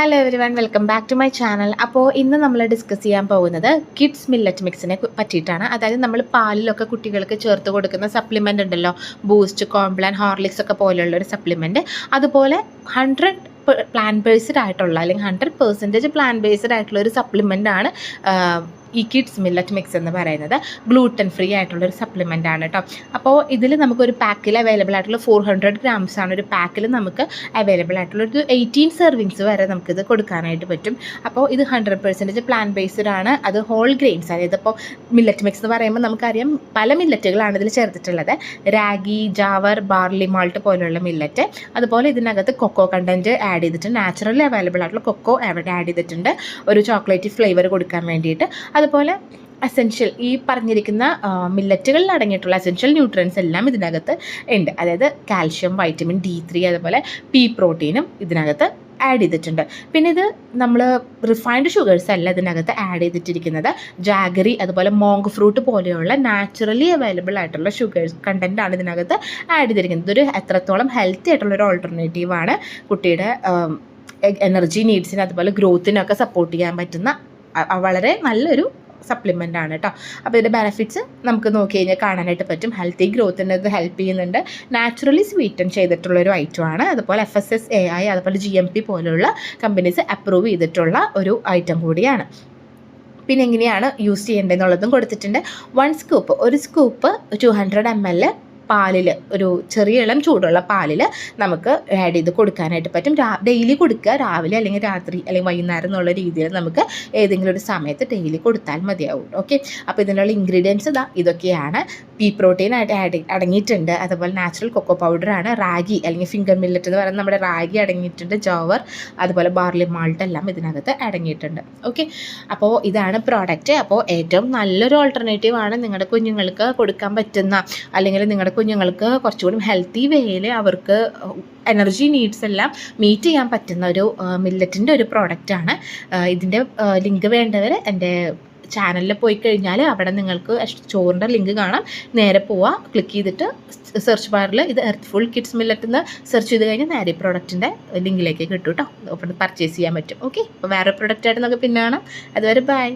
Hello everyone welcome back to my channel അപ്പോൾ ഇന്ന് നമ്മൾ ഡിസ്കസ് ചെയ്യാൻ പോകുന്നത് കിഡ്സ് മില്ലറ്റ് മിക്സിനെ പറ്റിയിട്ടാണ്. അതായത് നമ്മൾ പാലിലൊക്കെ കുട്ടികൾക്ക് ചേർത്ത് കൊടുക്കുന്ന സപ്ലിമെന്റ് ഉണ്ടല്ലോ. ബൂസ്റ്റ് കോംപ്ലാൻ ഹോർലിക്സ് ഒക്കെ പോലെയുള്ള ഒരു സപ്ലിമെന്റ് അതുപോലെ ഹൺഡ്രഡ് പ്ലാൻ ബേസ്ഡ് ആയിട്ടുള്ള അല്ലെങ്കിൽ ഹൺഡ്രഡ് പെർസെന്റേജ് പ്ലാൻ ബേസ്ഡ് ആയിട്ടുള്ള ഒരു സപ്ലിമെന്റ് ആണ് ഈ കിഡ്സ് മില്ലറ്റ് മിക്സ് എന്ന് പറയുന്നത് ഗ്ലൂട്ടൻ ഫ്രീ ആയിട്ടുള്ള ഒരു സപ്ലിമെന്റ് ആണ് കേട്ടോ അപ്പോൾ ഇതിൽ നമുക്കൊരു പാക്കിൽ അവൈലബിൾ ആയിട്ടുള്ള ഫോർ ഹൺഡ്രഡ് ഗ്രാംസ് ആണ് ഒരു പാക്കിൽ നമുക്ക് അവൈലബിൾ ആയിട്ടുള്ള ഒരു എയ്റ്റീൻ സെർവിങ്സ് വരെ നമുക്കിത് കൊടുക്കാനായിട്ട് പറ്റും. അപ്പോൾ ഇത് ഹൺഡ്രഡ് പെർസെന്റേജ് പ്ലാൻ ബേസ്ഡ് ആണ്. അത് ഹോൾ ഗ്രെയിൻസ് അതായത് ഇപ്പോൾ മില്ലറ്റ് മിക്സ് എന്ന് പറയുമ്പോൾ നമുക്കറിയാം പല മില്ലറ്റുകളാണ് ഇതിൽ ചേർത്തിട്ടുള്ളത്. രാഗി ജാവർ ബാർലി മാൾട്ട് പോലെയുള്ള മില്ലറ്റ് അതുപോലെ ഇതിനകത്ത് കൊക്കോ കണ്ടന്റ് ആഡ് ചെയ്തിട്ടുണ്ട് നാച്ചുറലി അവൈലബിൾ ആയിട്ടുള്ള കൊക്കോ ആഡ് ചെയ്തിട്ടുണ്ട്. ഒരു ചോക്ലേറ്റ് ഫ്ലേവർ കൊടുക്കാൻ വേണ്ടിയിട്ട്. അതുപോലെ അസെൻഷ്യൽ ഈ പറഞ്ഞിരിക്കുന്ന മില്ലറ്റുകളിൽ അടങ്ങിയിട്ടുള്ള അസെൻഷ്യൽ ന്യൂട്രിയൻസ് എല്ലാം ഇതിനകത്ത് ഉണ്ട്. അതായത് കാൽഷ്യം വൈറ്റമിൻ ഡി ത്രീ അതുപോലെ പി പ്രോട്ടീനും ഇതിനകത്ത് ആഡ് ചെയ്തിട്ടുണ്ട്. പിന്നെ ഇത് നമ്മൾ റിഫൈൻഡ് ഷുഗേഴ്സ് അല്ല ഇതിനകത്ത് ആഡ് ചെയ്തിട്ടിരിക്കുന്നത്. ജാഗറി അതുപോലെ മോങ്ക് ഫ്രൂട്ട് പോലെയുള്ള നാച്ചുറലി അവൈലബിൾ ആയിട്ടുള്ള ഷുഗേഴ്സ് കണ്ടന്റ് ആണ് ഇതിനകത്ത് ആഡ് ചെയ്തിരിക്കുന്നത്. ഇതൊരു എത്രത്തോളം ഹെൽത്തി ആയിട്ടുള്ള ഒരു ഓൾട്ടർനേറ്റീവാണ് കുട്ടിയുടെ എനർജി നീഡ്സിന് അതുപോലെ ഗ്രോത്തിനൊക്കെ സപ്പോർട്ട് ചെയ്യാൻ പറ്റുന്ന വളരെ നല്ലൊരു സപ്ലിമെന്റ് ആണ് കേട്ടോ അപ്പോൾ ഇതിന്റെ ബെനിഫിറ്റ്സ് നമുക്ക് നോക്കി കഴിഞ്ഞാൽ കാണാനായിട്ട് പറ്റും. ഹെൽത്തി ഗ്രോത്തിന് ഇത് ഹെൽപ്പ് ചെയ്യുന്നുണ്ട്. നാച്ചുറലി സ്വീറ്റൻ ചെയ്തിട്ടുള്ള ഒരു ഐറ്റം ആണ്. അതുപോലെ F S S A I അതുപോലെ ജി എം പി പോലുള്ള കമ്പനീസ് അപ്രൂവ് ചെയ്തിട്ടുള്ള ഒരു ഐറ്റം കൂടിയാണ്. പിന്നെ എങ്ങനെയാണ് യൂസ് ചെയ്യേണ്ടതെന്നുള്ളതും കൊടുത്തിട്ടുണ്ട്. വൺ സ്കൂപ്പ് ഒരു scoop two hundred M L പാലിൽ ഒരു ചെറിയ ഇളം ചൂടുള്ള പാലിൽ നമുക്ക് ആഡ് ചെയ്ത് കൊടുക്കാനായിട്ട് പറ്റും. ഡെയിലി കൊടുക്കുക. രാവിലെ അല്ലെങ്കിൽ രാത്രി അല്ലെങ്കിൽ വൈകുന്നേരം എന്നുള്ള രീതിയിൽ നമുക്ക് ഏതെങ്കിലും ഒരു സമയത്ത് ഡെയിലി കൊടുത്താൽ മതിയാവും. ഓക്കെ അപ്പോൾ ഇതിനുള്ള ഇൻഗ്രീഡിയൻസ് ഇതാ ഇതൊക്കെയാണ്. പീ പ്രോട്ടീൻ ആയിട്ട് ആഡ് അടങ്ങിയിട്ടുണ്ട്. അതുപോലെ നാച്ചുറൽ കൊക്കോ പൗഡറാണ് റാഗി അല്ലെങ്കിൽ ഫിംഗർ മില്ലറ്റ് എന്ന് പറയുന്നത് നമ്മുടെ റാഗി അടങ്ങിയിട്ടുണ്ട്. ജോവർ അതുപോലെ ബാർലി മാൾട്ട് എല്ലാം ഇതിനകത്ത് അടങ്ങിയിട്ടുണ്ട്. ഓക്കെ അപ്പോൾ ഇതാണ് പ്രോഡക്റ്റ് അപ്പോൾ ഏറ്റവും നല്ലൊരു ഓൾട്ടർനേറ്റീവ് ആണ് നിങ്ങളുടെ കുഞ്ഞുങ്ങൾക്ക് കൊടുക്കാൻ പറ്റുന്ന അല്ലെങ്കിൽ നിങ്ങളുടെ കുഞ്ഞുങ്ങൾക്ക് കുറച്ചുകൂടി ഹെൽത്തി വേയിൽ അവർക്ക് എനർജി നീഡ്സ് എല്ലാം മീറ്റ് ചെയ്യാൻ പറ്റുന്ന ഒരു മില്ലറ്റിന്റെ ഒരു പ്രോഡക്റ്റാണ് ഇതിന്റെ ലിങ്ക് വേണ്ടവർ എന്റെ ചാനലിൽ പോയി കഴിഞ്ഞാൽ അവിടെ നിങ്ങൾക്ക് ചോറിന്റെ ലിങ്ക് കാണാം. നേരെ പോവാം ക്ലിക്ക് ചെയ്തിട്ട് സെർച്ച് ബാറിൽ ഇത് എർത്ത് ഫുൾ കിഡ്സ് മില്ലറ്റ് എന്ന് സെർച്ച് ചെയ്ത് കഴിഞ്ഞാൽ നേരെ പ്രോഡക്റ്റിന്റെ ലിങ്കിലേക്ക് കിട്ടും കേട്ടോ പർച്ചേസ് ചെയ്യാൻ പറ്റും. ഓക്കെ അപ്പോൾ വേറെ പ്രോഡക്റ്റായിട്ട് നമുക്ക് പിന്നെ കാണാം. അതുവരെ ബൈ